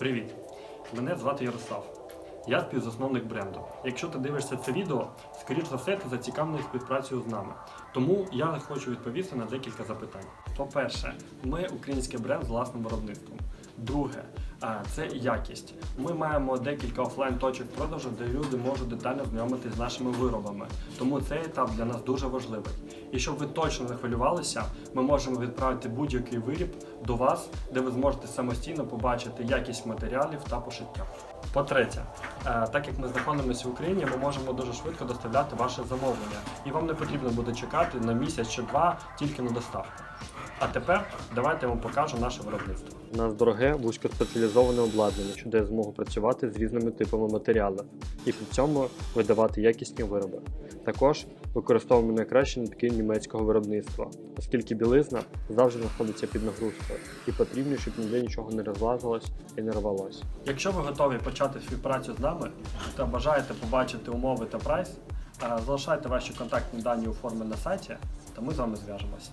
Привіт! Мене звати Ярослав. Я співзасновник бренду. Якщо ти дивишся це відео, скоріш за все, ти зацікавлений співпрацею з нами. Тому я хочу відповісти на декілька запитань. По-перше, ми український бренд з власним виробництвом. Друге, це якість. Ми маємо декілька офлайн точок продажу, де люди можуть детально знайомитися з нашими виробами. Тому цей етап для нас дуже важливий. І щоб ви точно не хвилювалися, ми можемо відправити будь-який виріб до вас, де ви зможете самостійно побачити якість матеріалів та пошиття. По-третє, е, так як ми знаходимося в Україні, ми можемо дуже швидко доставляти ваше замовлення, і вам не потрібно буде чекати на місяць чи два тільки на доставку. А тепер давайте я вам покажу наше виробництво. У нас дороге вузькоспеціалізоване обладнання, що дає змогу працювати з різними типами матеріалів і при цьому видавати якісні вироби. Також використовуємо найкращі нитки німецького виробництва, оскільки білизна завжди знаходиться під нагрузкою і потрібно, щоб ніде нічого не розлазилось і не рвалось. Якщо ви готові почати співпрацю з нами та бажаєте побачити умови та прайс, е, залишайте ваші контактні дані у формі на сайті, та ми з вами зв'яжемося.